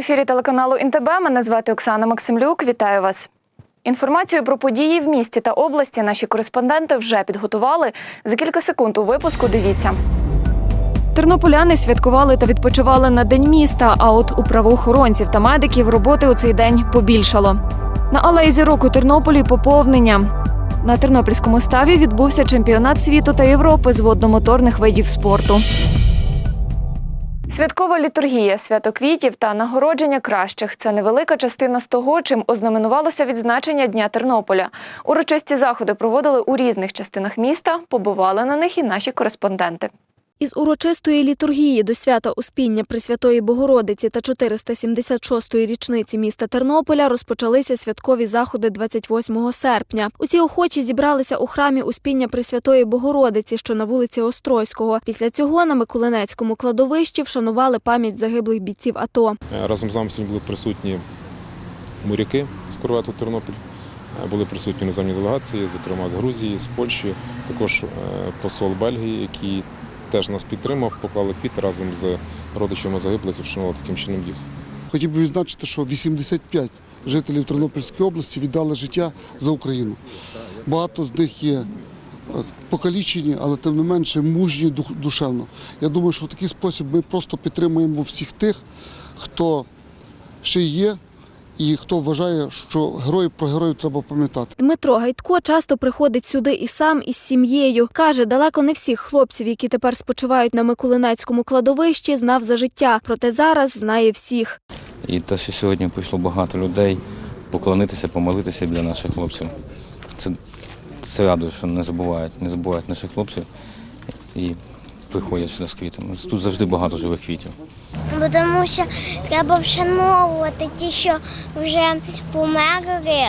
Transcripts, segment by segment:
Ефірі телеканалу ІНТБ. Мене звати Оксана Максимлюк. Вітаю вас. Інформацію про події в місті та області наші кореспонденти вже підготували. За кілька секунд у випуску дивіться. Тернополяни святкували та відпочивали на день міста. А от у правоохоронців та медиків роботи у цей день побільшало. На алеї зірок у Тернополі поповнення. На тернопільському ставі відбувся чемпіонат світу та Європи з водномоторних видів спорту. Святкова літургія, свято квітів та нагородження кращих це невелика частина з того, чим ознаменувалося відзначення Дня Тернополя. Урочисті заходи проводили у різних частинах міста. Побували на них і наші кореспонденти. Із урочистої літургії до свята Успіння Пресвятої Богородиці та 476-ї річниці міста Тернополя розпочалися святкові заходи 28 серпня. Усі охочі зібралися у храмі Успіння Пресвятої Богородиці, що на вулиці Острозького. Після цього на Миколинецькому кладовищі вшанували пам'ять загиблих бійців АТО. Разом з нами були присутні моряки з корвету Тернопіль, е, були присутні іноземні делегації, зокрема з Грузії, з Польщі, також е, посол Бельгії, який теж нас підтримав, поклали квіти разом з родичами загиблих і вшанували таким чином їх. Хотів би відзначити, що 85 жителів Тернопільської області віддали життя за Україну. Багато з них є е, покалічені, але тим не менше мужні душевно. Я думаю, що в такий спосіб ми просто підтримуємо всіх тих, хто ще є, і хто вважає, що герої про героїв треба пам'ятати. Дмитро Гайдко часто приходить сюди і сам із сім'єю. Каже, далеко не всіх хлопців, які тепер спочивають на Миколинецькому кладовищі, знав за життя. Проте зараз знає всіх. І те, що сьогодні прийшло багато людей поклонитися, помолитися для наших хлопців. Це, це радує, що не забувають, не забувають наших хлопців і приходять сюди з квітами. Тут завжди багато живих квітів. Бо Тому що треба вшановувати ті, що вже померли,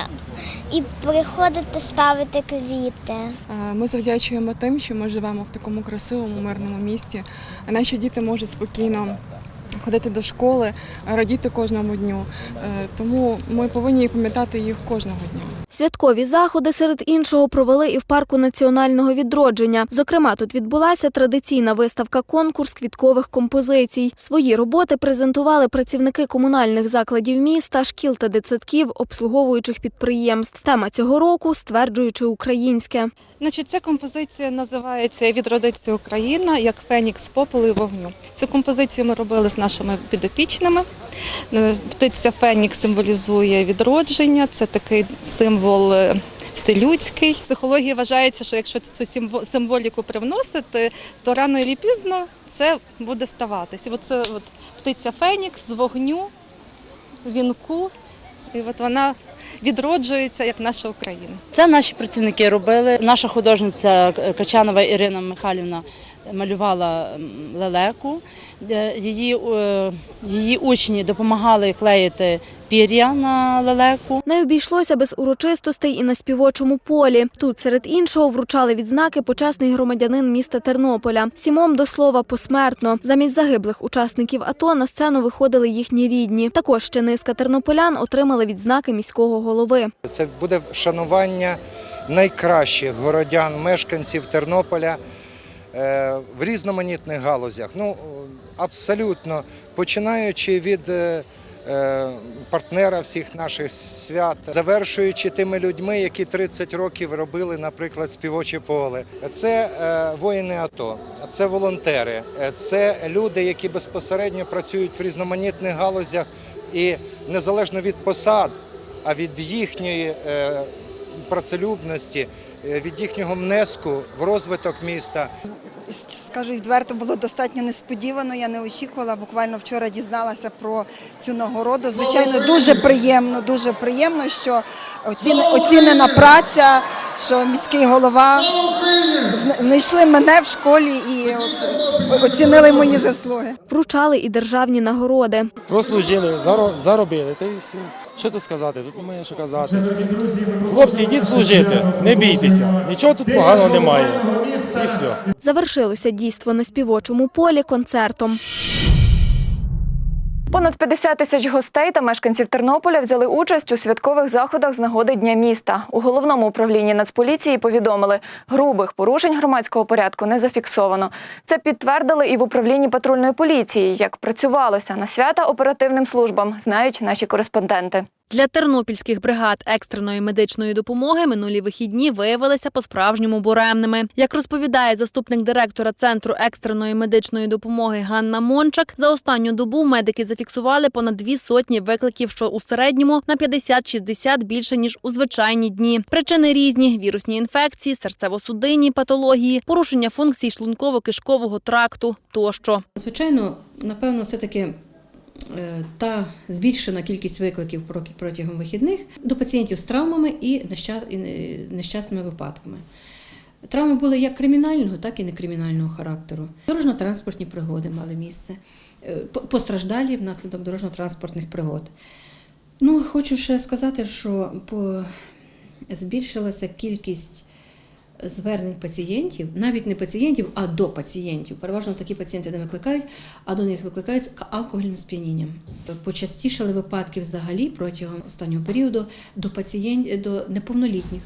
і приходити ставити квіти. Е, Ми завдячуємо тим, що ми живемо в такому красивому мирному місті. Наші діти можуть спокійно ходити до школи, радіти кожному дню. Е, Тому ми повинні пам'ятати їх кожного дня. Святкові заходи серед іншого провели і в парку національного відродження. Зокрема, тут відбулася традиційна виставка конкурс квіткових композицій. Свої роботи презентували працівники комунальних закладів міста, шкіл та дитсадків, обслуговуючих підприємств. Тема цього року стверджуючи українське. Значить, ця композиція називається Відродиться Україна як Фенікс попелу і вогню. Цю композицію ми робили з нашими підопічними. Е, Птиця Фенікс символізує відродження, це такий символ е, вселюдський. В психології вважається, що якщо цю символіку привносити, то рано і пізно це буде ставатись. І оце от птиця Фенікс з вогню, вінку, і от вона відроджується як наша Україна. Це наші працівники робили. Наша художниця Качанова Ірина Михайлівна малювала лелеку. Її, е, її учні допомагали клеїти пір'я на лелеку. Не обійшлося без урочистостей і на співочому полі. Тут, серед іншого, вручали відзнаки почесний громадянин міста Тернополя. Сімом до слова посмертно. Замість загиблих учасників АТО на сцену виходили їхні рідні. Також ще низка тернополян отримали відзнаки міського голови. Це буде вшанування найкращих городян, мешканців Тернополя е, в різноманітних галузях. Ну, абсолютно, починаючи від е, е, партнера всіх наших свят, завершуючи тими людьми, які 30 років робили, наприклад, співоче поле. Це е, воїни АТО, це волонтери, це люди, які безпосередньо працюють в різноманітних галузях і незалежно від посад, а від їхньої працелюбності, від їхнього внеску в розвиток міста. Скажу відверто, було достатньо несподівано. Я не очікувала. Буквально вчора дізналася про цю нагороду. Звичайно, дуже приємно, дуже приємно, що оцінена праця, що міський голова знайшли мене в школі і оцінили мої заслуги. Вручали і державні нагороди. Прослужили, заро- заробили, та й все. Що тут сказати? Тут немає що казати. Хлопці, йдіть служити, не бійтеся. Нічого тут поганого немає. І все. Завершилося дійство на співочому полі концертом. Понад 50 тисяч гостей та мешканців Тернополя взяли участь у святкових заходах з нагоди Дня міста. У головному управлінні Нацполіції повідомили, грубих порушень громадського порядку не зафіксовано. Це підтвердили і в управлінні патрульної поліції. Як працювалося на свята оперативним службам, знають наші кореспонденти. Для тернопільських бригад екстреної медичної допомоги минулі вихідні виявилися по-справжньому буремними. Як розповідає заступник директора центру екстреної медичної допомоги Ганна Мончак, за останню добу медики зафіксували понад дві сотні викликів, що у середньому на 50-60 більше ніж у звичайні дні. Причини різні: вірусні інфекції, серцево-судинні патології, порушення функцій шлунково-кишкового тракту тощо. Звичайно, напевно, все-таки е, та збільшена кількість викликів протягом вихідних до пацієнтів з травмами і неща- і, е, нещасними випадками. Травми були як кримінального, так і некримінального характеру. Дорожньо-транспортні пригоди мали місце, е, постраждалі внаслідок дорожньо-транспортних пригод. Ну, хочу ще сказати, що збільшилася кількість звернень пацієнтів, навіть не пацієнтів, а до пацієнтів. Переважно такі пацієнти не викликають, а до них викликають з алкогольним сп'янінням. Почастішали випадки взагалі протягом останнього періоду до пацієнтів до неповнолітніх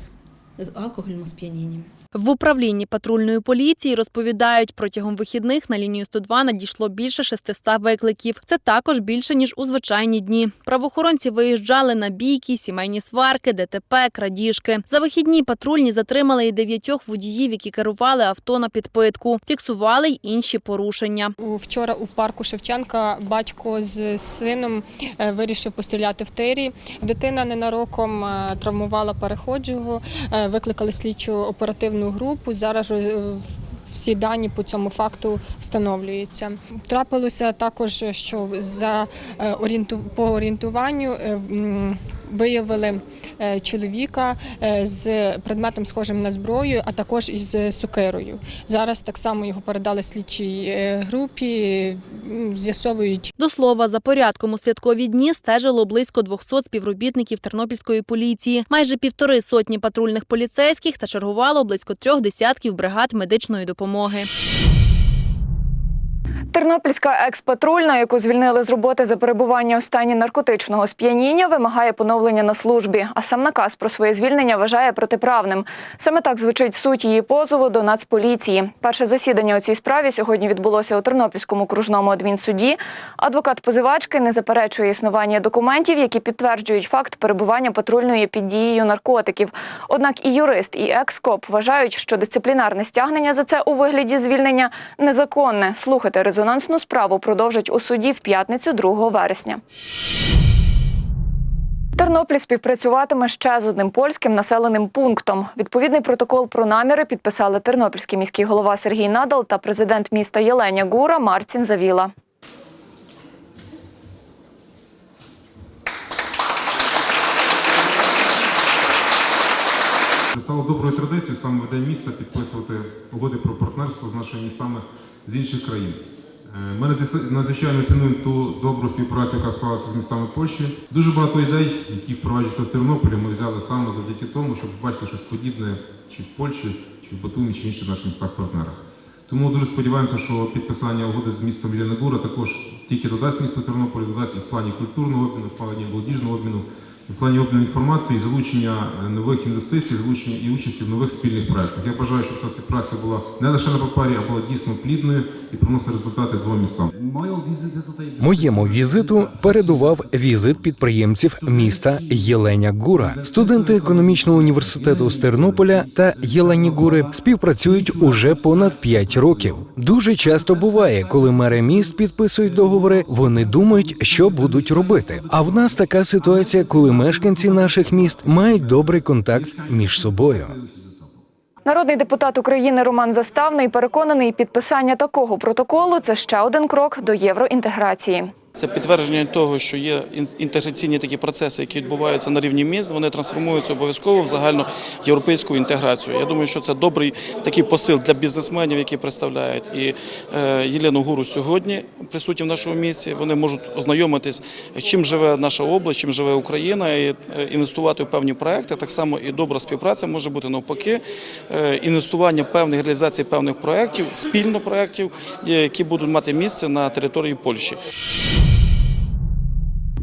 з алкогольним сп'янінням. В управлінні патрульної поліції розповідають, протягом вихідних на лінію 102 надійшло більше 600 викликів. Це також більше ніж у звичайні дні. Правоохоронці виїжджали на бійки, сімейні сварки, ДТП, крадіжки. За вихідні патрульні затримали і дев'ятьох водіїв, які керували авто на підпитку. Фіксували й інші порушення. Вчора у парку Шевченка батько з сином е, вирішив постріляти в тирі. Дитина ненароком е, травмувала переходжого, е, викликали слідчу оперативну групу. Зараз е, всі дані по цьому факту встановлюються. Трапилося також, що за е, орієнту по орієнтуванню е, виявили е, чоловіка е, з предметом схожим на зброю, а також із сукерою. Зараз так само його передали слідчій е, групі, з'ясовують До слова, за порядком у святкові дні стежило близько 200 співробітників Тернопільської поліції, майже півтори сотні патрульних поліцейських та чергувало близько трьох десятків бригад медичної допомоги. Тернопільська експатрульна, яку звільнили з роботи за перебування у стані наркотичного сп'яніння, вимагає поновлення на службі. А сам наказ про своє звільнення вважає протиправним. Саме так звучить суть її позову до Нацполіції. Перше засідання у цій справі сьогодні відбулося у Тернопільському окружному адмінсуді. Адвокат позивачки не заперечує існування документів, які підтверджують факт перебування патрульної під дією наркотиків. Однак і юрист, і екскоп вважають, що дисциплінарне стягнення за це у вигляді звільнення незаконне. Слухати резонансну справу продовжать у суді в п'ятницю 2 вересня. Тернопіль співпрацюватиме ще з одним польським населеним пунктом. Відповідний протокол про наміри підписали тернопільський міський голова Сергій Надал та президент міста Єленя Гура Марцін Завіла. Стало доброю традицією саме в день міста підписувати угоди про партнерство з нашими містами з інших країн. Е, Ми надзвичай- надзвичайно цінуємо ту добру співпрацю, яка склалася з містами Польщі. Дуже багато ідей, які впроваджуються в Тернополі, ми взяли саме завдяки тому, щоб бачити щось подібне чи в Польщі, чи в Батумі, чи інших наших містах-партнерах. Тому дуже сподіваємося, що підписання угоди з містом Єленогура також тільки додасть місту Тернополі, додасть і в плані культурного обміну, в плані молодіжного обміну, в плані обміну інформації, залучення е, нових інвестицій, залучення і участі в нових спільних проєктах. Я бажаю, щоб ця співпраця була не лише на папері, а була дійсно плідною і приносила результати двом містам. Моєму візиту передував візит підприємців міста Єленя Гура. Студенти економічного університету з Тернополя та Єлені Гури співпрацюють уже понад 5 років. Дуже часто буває, коли мери міст підписують договори, вони думають, що будуть робити. А в нас така ситуація, коли мешканці наших міст мають добрий контакт між собою. Народний депутат України Роман Заставний переконаний, підписання такого протоколу це ще один крок до євроінтеграції. Це підтвердження того, що є ін- інтеграційні такі процеси, які відбуваються на рівні міст, вони трансформуються обов'язково в загальну європейську інтеграцію. Я думаю, що це добрий такий посил для бізнесменів, які представляють і е, Єлену Гуру сьогодні присутні в нашому місті. Вони можуть ознайомитись, чим живе наша область, чим живе Україна, і е, інвестувати в певні проекти. Так само і добра співпраця може бути навпаки, е, інвестування певних реалізацій певних проєктів, спільно проєктів, які будуть мати місце на території Польщі.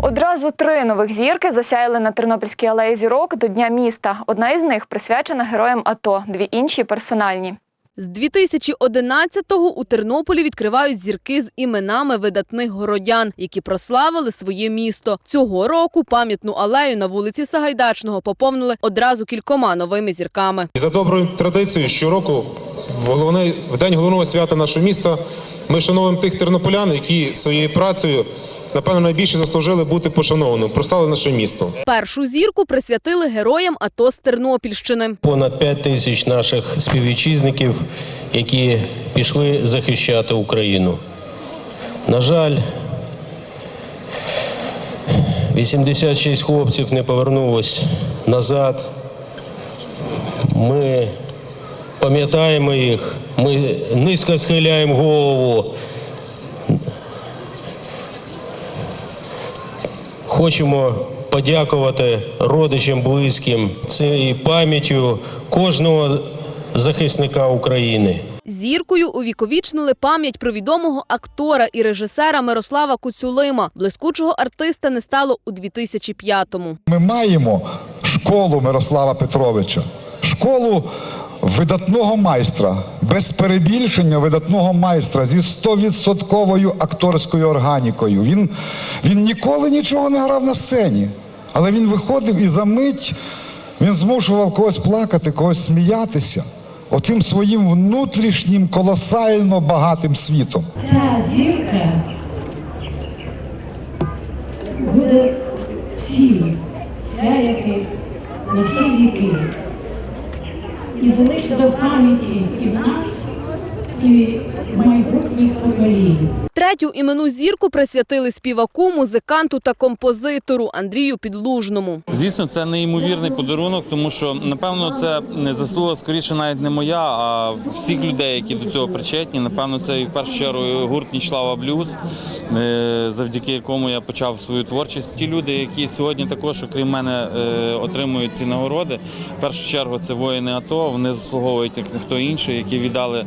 Одразу три нових зірки засяяли на Тернопільській алеї зірок до Дня міста. Одна із них присвячена героям АТО, дві інші персональні. З 2011-го у Тернополі відкривають зірки з іменами видатних городян, які прославили своє місто. Цього року пам'ятну алею на вулиці Сагайдачного поповнили одразу кількома новими зірками. За доброю традицією щороку в головний в день головного свята нашого міста ми шановуємо тих тернополян, які своєю працею напевно найбільше заслужили бути пошанованим, прославили наше місто. Першу зірку присвятили героям АТО з Тернопільщини. Понад 5 тисяч наших співвітчизників, які пішли захищати Україну. На жаль, 86 хлопців не повернулось назад. Ми пам'ятаємо їх, ми низько схиляємо голову. Хочемо подякувати родичам, близьким цією пам'яттю кожного захисника України. Зіркою увіковічнили пам'ять про відомого актора і режисера Мирослава Куцюлима. Блискучого артиста не стало у 2005-му. Ми маємо школу Мирослава Петровича, школу видатного майстра, без перебільшення видатного майстра зі 100% акторською органікою. Він, він ніколи нічого не грав на сцені, але він виходив і за мить він змушував когось плакати, когось сміятися. Отим своїм внутрішнім колосально багатим світом. Ця зірка буде всім сяяти на всі віки. І залишиться в пам'яті і в нас, і в майбутніх поколінь. Третю іменну зірку присвятили співаку, музиканту та композитору Андрію Підлужному. Звісно, це неймовірний подарунок, тому що напевно це не заслуга скоріше навіть не моя, а всіх людей, які до цього причетні. Напевно, це і в першу чергу гурт Нічлава Блюз, е, завдяки якому я почав свою творчість. Ті люди, які сьогодні також, окрім мене, е, отримують ці нагороди. В першу чергу це воїни АТО. Вони заслуговують як ніхто інший, які віддали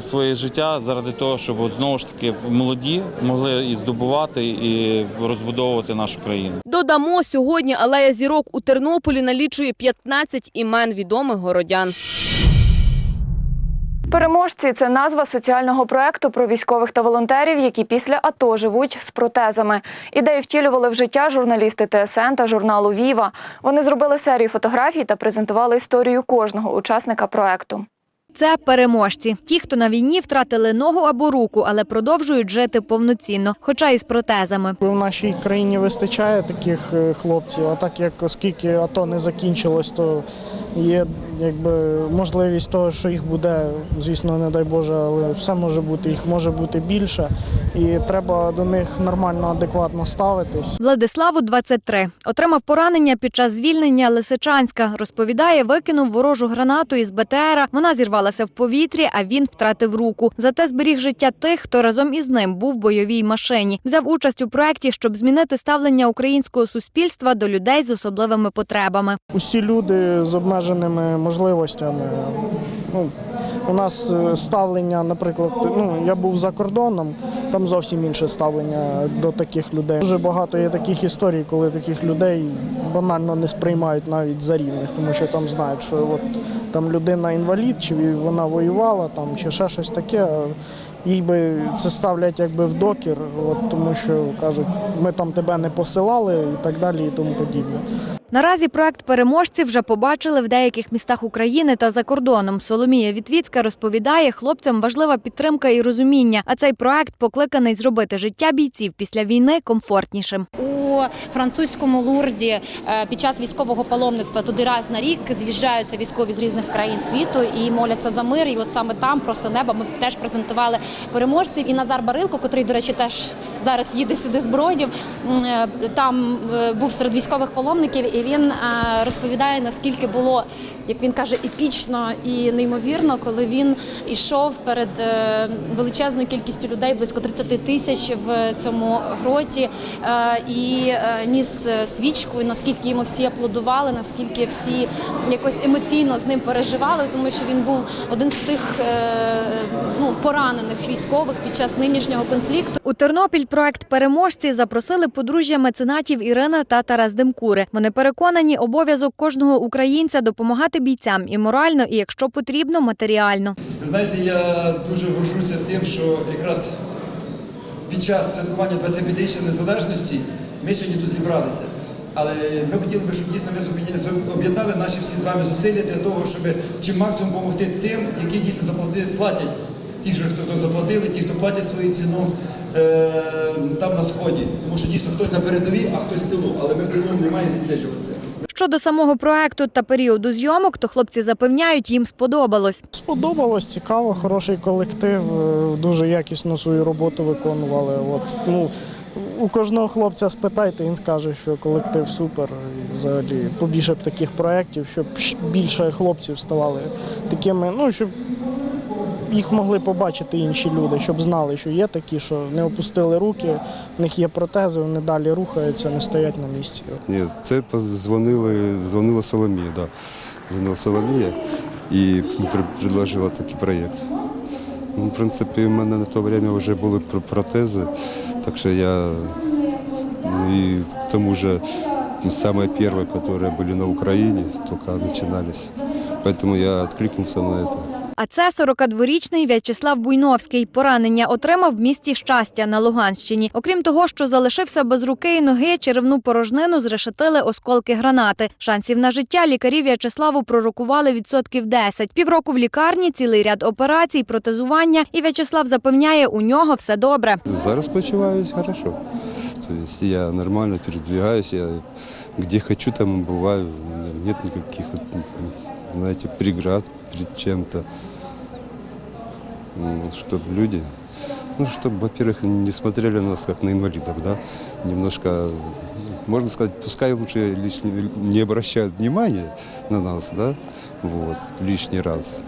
своє життя заради того, щоб от знову ж таки молоді могли і здобувати, і розбудовувати нашу країну. Додамо, сьогодні алея зірок у Тернополі налічує 15 імен відомих городян. Переможці це назва соціального проекту про військових та волонтерів, які після АТО живуть з протезами. Ідею втілювали в життя журналісти ТСН та журналу Віва. Вони зробили серію фотографій та презентували історію кожного учасника проекту. Це переможці. Ті, хто на війні втратили ногу або руку, але продовжують жити повноцінно, хоча і з протезами. В нашій країні вистачає таких е, хлопців, а так як оскільки АТО не закінчилось, то є якби можливість того, що їх буде, звісно, не дай Боже, але все може бути, їх може бути більше, і треба до них нормально, адекватно ставитись. Владиславу 23. Отримав поранення під час звільнення Лисичанська. Розповідає, викинув ворожу гранату із БТРа. Вона зірвалася в повітрі, а він втратив руку. Зате зберіг життя тих, хто разом із ним був в бойовій машині. Взяв участь у проєкті, щоб змінити ставлення українського суспільства до людей з особливими потребами. Усі люди з обмеженими можливостями. Ну, у нас е, ставлення, наприклад, ну я був за кордоном, там зовсім інше ставлення до таких людей. Дуже багато є таких історій, коли таких людей банально не сприймають навіть за рівних, тому що там знають, що от там людина інвалід, чи вона воювала, там чи ще щось таке. Їй би це ставлять якби в докір, от, тому що кажуть, ми там тебе не посилали і так далі, і тому подібне. Наразі проект переможці вже побачили в деяких містах України та за кордоном. Соломія Вітвіцька розповідає, хлопцям важлива підтримка і розуміння. А цей проект покликаний зробити життя бійців після війни комфортнішим. У французькому лурді е, під час військового паломництва туди раз на рік з'їжджаються військові з різних країн світу і моляться за мир. І от саме там, просто неба, ми теж презентували переможців. І Назар Барилко, котрий, до речі, теж зараз їде сюди з е, Там е, був серед військових паломників, і він е, розповідає, наскільки було, як він каже, епічно і неймовірно, коли він ішов перед величезною кількістю людей, близько 30 тисяч в цьому гроті, і ніс свічку, і наскільки йому всі аплодували, наскільки всі якось емоційно з ним переживали, тому що він був один з тих ну, поранених військових під час нинішнього конфлікту. У Тернопіль проект Переможці запросили подружжя меценатів Ірина та Тарас Демкури. Вони переконані, обов'язок кожного українця допомагати бійцям і морально, і якщо потрібно, матеріально. Ви знаєте, я дуже горжуся тим, що якраз під час святкування 25-річчя незалежності ми сьогодні тут зібралися. Але ми хотіли би, щоб дійсно ми об'єднали наші всі з вами зусилля для того, щоб чим максимум допомогти тим, які дійсно платять. Ті, хто, заплатили, ті, хто платять свою ціну там на сході. Тому що дійсно хтось на передовій, а хтось в тилу. Але ми в тилу не маємо відсвячуватися. Щодо самого проекту та періоду зйомок, то хлопці запевняють, їм сподобалось. Сподобалось, цікаво, хороший колектив, е, дуже якісно свою роботу виконували. От, ну, у кожного хлопця спитайте, він скаже, що колектив супер. І взагалі побільше б таких проєктів, щоб більше хлопців ставали такими, ну, щоб їх могли побачити інші люди, щоб знали, що є такі, що не опустили руки, в них є протези, вони далі рухаються, не стоять на місці. Ні, це позвонили, дзвонила Соломія, да. Дзвонила Соломія і при- предложила такий проєкт. Ну, в принципі, в мене на то время вже були пр- протези, так що я ну, і к тому же самые первые, которые были на Украине, только начинались. Поэтому я откликнулся на это. А це 42-річний В'ячеслав Буйновський. Поранення отримав в місті щастя на Луганщині. Окрім того, що залишився без руки і ноги, черевну порожнину зрешетили осколки гранати. Шансів на життя лікарі В'ячеславу пророкували відсотків 10. Півроку в лікарні, цілий ряд операцій, протезування. І В'ячеслав запевняє, у нього все добре. Зараз почуваюсь хорошо. То я нормально передвигаюсь, я где хочу, там и бываю. Нет никаких, знаете, преград перед чем-то. Чтобы люди, ну, чтобы, во-первых, не смотрели на нас как на инвалидов, да, немножко, можно сказать, пускай лучше лишний, не обращают внимания на нас, да, вот, лишний раз,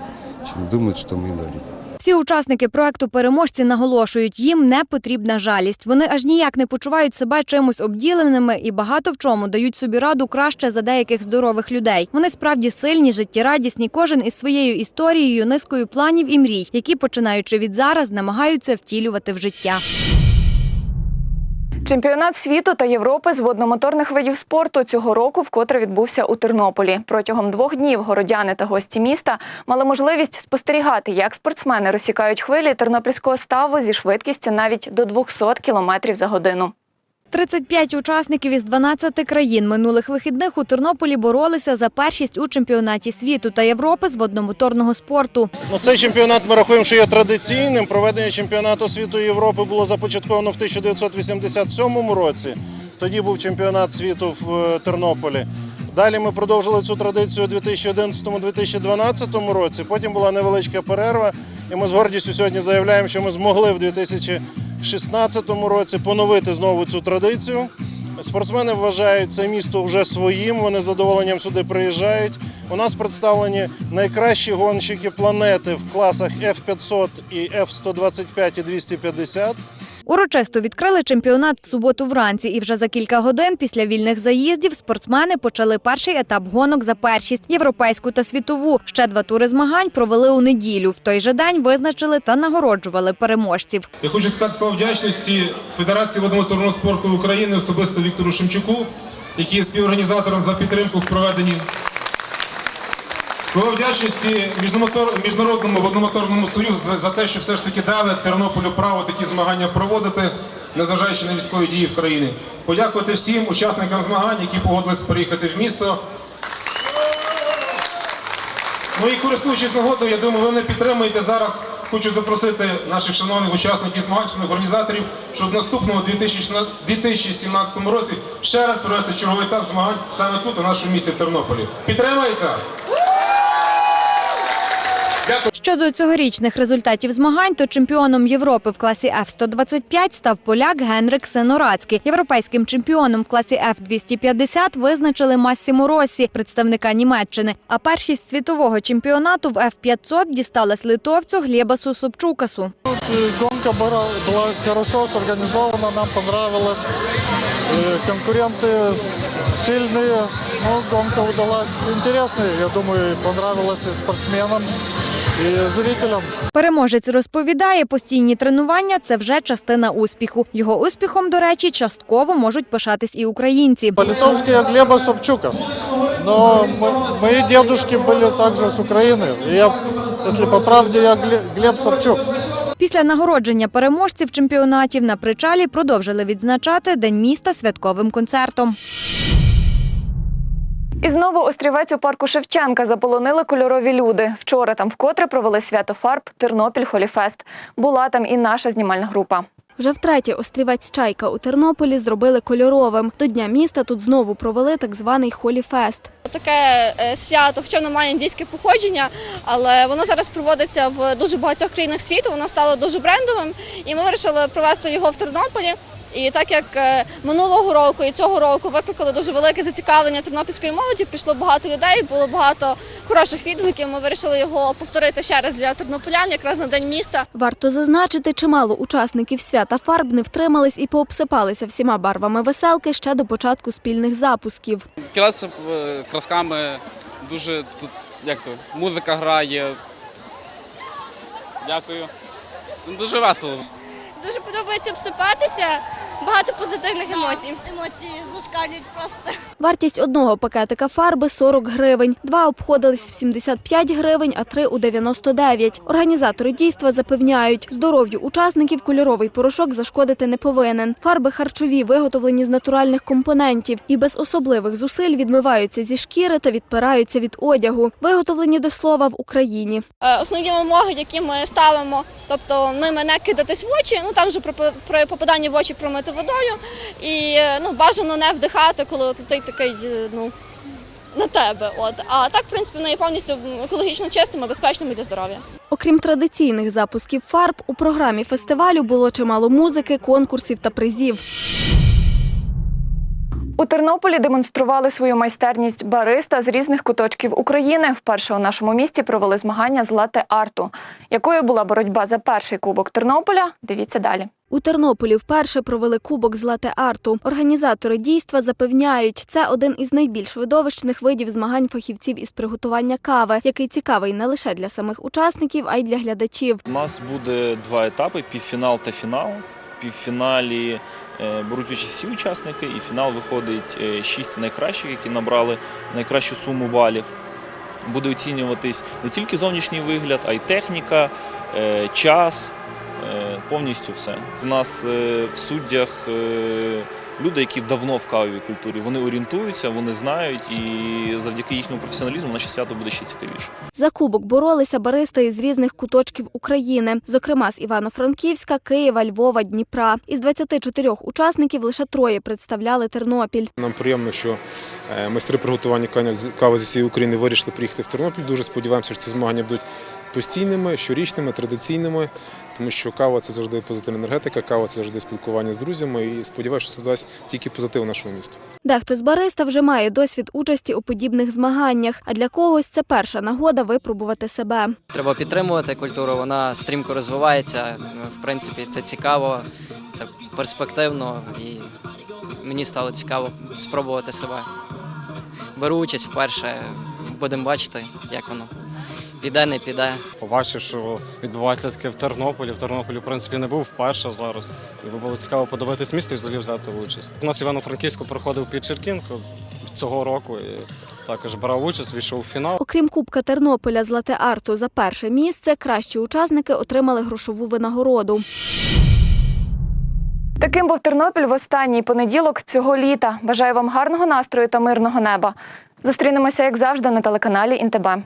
чем думают, что мы инвалиды. Всі учасники проекту переможці наголошують, їм не потрібна жалість. Вони аж ніяк не почувають себе чимось обділеними і багато в чому дають собі раду краще за деяких здорових людей. Вони справді сильні, життєрадісні, кожен із своєю історією, низкою планів і мрій, які починаючи від зараз намагаються втілювати в життя. Чемпіонат світу та Європи з водномоторних видів спорту цього року вкотре відбувся у Тернополі. Протягом двох днів городяни та гості міста мали можливість спостерігати, як спортсмени розсікають хвилі тернопільського ставу зі швидкістю навіть до 200 км за годину. 35 учасників із 12 країн минулих вихідних у Тернополі боролися за першість у чемпіонаті світу та Європи з водномоторного спорту. Ну, цей чемпіонат ми рахуємо, що є традиційним. Проведення чемпіонату світу Європи було започатковано в 1987 році. Тоді був чемпіонат світу в е, Тернополі. Далі ми продовжили цю традицію у 2011-2012 році. Потім була невеличка перерва, і ми з гордістю сьогодні заявляємо, що ми змогли в 2016 році поновити знову цю традицію. Спортсмени вважають це місто вже своїм. Вони з задоволенням сюди приїжджають. У нас представлені найкращі гонщики планети в класах F500 і F125 і 250. Урочисто відкрили чемпіонат в суботу вранці, і вже за кілька годин після вільних заїздів спортсмени почали перший етап гонок за першість європейську та світову. Ще два тури змагань провели у неділю. В той же день визначили та нагороджували переможців. Я хочу сказати слова вдячності Федерації водомоторного спорту України, особисто Віктору Шемчуку, який є співорганізатором за підтримку в проведенні. Слова вдячності Міжнародному водномоторному союзу за- те, що все ж таки дали Тернополю право такі змагання проводити, незважаючи на військові дії в країні. Подякувати всім учасникам змагань, які погодились приїхати в місто. Ну і користуючись нагодою, я думаю, ви мене підтримуєте зараз. Хочу запросити наших шановних учасників змагань, організаторів, щоб в наступному 2016 2017 році ще раз провести черговий етап змагань саме тут, у нашому місті Тернополі. Підтримується? Щодо цьогорічних результатів змагань, то чемпіоном Європи в класі F125 став поляк Генрик Сенорацький. Європейським чемпіоном в класі F250 визначили Массімо Россі, представника Німеччини. А першість світового чемпіонату в F500 дісталась литовцю Глєбасу Собчукасу. Гонка была, была хорошо сорганизована, нам понравилось. Э, Конкуренты сильные, но гонка удалась интересная. Я думаю, понравилась и спортсменам. зрителям. Переможець розповідає, постійні тренування це вже частина успіху. Його успіхом, до речі, частково можуть пишатись і українці. По-литовски я Глеба Собчука. Но м- мои дедушки были также с Украины. И я, если по правде, я Глеб Собчук. Після нагородження переможців чемпіонатів на причалі продовжили відзначати День міста святковим концертом. І знову острівець у парку Шевченка заполонили кольорові люди. Вчора там вкотре провели свято фарб Тернопіль Холіфест. Була там і наша знімальна група. Вже втретє острівець Чайка у Тернополі зробили кольоровим. До Дня міста тут знову провели так званий холіфест. Таке е, свято, хоча воно має індійське походження, але воно зараз проводиться в дуже багатьох країнах світу. Воно стало дуже брендовим, і ми вирішили провести його в Тернополі. І так як е, минулого року і цього року викликали дуже велике зацікавлення тернопільської молоді, прийшло багато людей, було багато хороших відгуків. Ми вирішили його повторити ще раз для тернополян, якраз на день міста. Варто зазначити, чимало учасників свята фарб не втримались і пообсипалися всіма барвами веселки ще до початку спільних запусків. Кидатися е, красками, дуже тут, як то, музика грає. Дякую. Ну, Дуже весело. Дуже подобається обсипатися, багато позитивних емоцій. Емоції зашкалюють просто. Вартість одного пакетика фарби 40 гривень. Два обходились в 75 гривень, а три у 99. Організатори дійства запевняють, здоров'ю учасників кольоровий порошок зашкодити не повинен. Фарби харчові виготовлені з натуральних компонентів і без особливих зусиль відмиваються зі шкіри та відпираються від одягу. Виготовлені до слова в Україні. Е, Основні вимоги, які ми ставимо, тобто ними не кидатись в очі, ну там вже про, попадання в очі промити водою, і е, ну бажано не вдихати, коли ти такий е, ну на тебе. От а так, в принципі, вони є повністю екологічно чистими, безпечними для здоров'я. Окрім традиційних запусків фарб, у програмі фестивалю було чимало музики, конкурсів та призів. У Тернополі демонстрували свою майстерність бариста з різних куточків України. Вперше у нашому місті провели змагання з лате-арту. Якою була боротьба за перший кубок Тернополя? Дивіться далі. У Тернополі вперше провели кубок з лате-арту. Організатори дійства запевняють, це один із найбільш видовищних видів змагань фахівців із приготування кави, який цікавий не лише для самих учасників, а й для глядачів. У нас буде два етапи: півфінал та фінал. В півфіналі беруть участь всі учасники, і фінал виходить е, шість найкращих, які набрали найкращу суму балів. Буде оцінюватись не тільки зовнішній вигляд, а й техніка, е, час, е, повністю все. В нас е, в суддях е, люди, які давно в кавовій культурі, вони орієнтуються, вони знають, і завдяки їхньому професіоналізму наше свято буде ще цікавіше. За кубок боролися баристи із різних куточків України, зокрема з Івано-Франківська, Києва, Львова, Дніпра. Із 24 учасників лише троє представляли Тернопіль. Нам приємно, що е, майстри приготування кави з- кави зі всієї України вирішили приїхати в Тернопіль. Дуже сподіваємося, що ці змагання будуть постійними, щорічними, традиційними, тому що кава це завжди позитивна енергетика, кава це завжди спілкування з друзями. І сподіваюся, що це дасть тільки позитив нашому місту. Дехто з бариста вже має досвід участі у подібних змаганнях, а для когось це перша нагода випробувати себе. Треба підтримувати культуру, вона стрімко розвивається. В принципі, це цікаво, це перспективно і мені стало цікаво спробувати себе. Беру участь вперше, будемо бачити, як воно. Піде, не піде. Побачив, що відбувається таке в Тернополі. В Тернополі, в принципі, не був вперше зараз. І було цікаво подивитись місто і взагалі взяти участь. У нас Івано-Франківську проходив підчеркінку цього року і також брав участь, війшов у фінал. Окрім Кубка Тернополя з лате-арту за перше місце, кращі учасники отримали грошову винагороду. Таким був Тернопіль в останній понеділок цього літа. Бажаю вам гарного настрою та мирного неба. Зустрінемося, як завжди, на телеканалі Інтебе.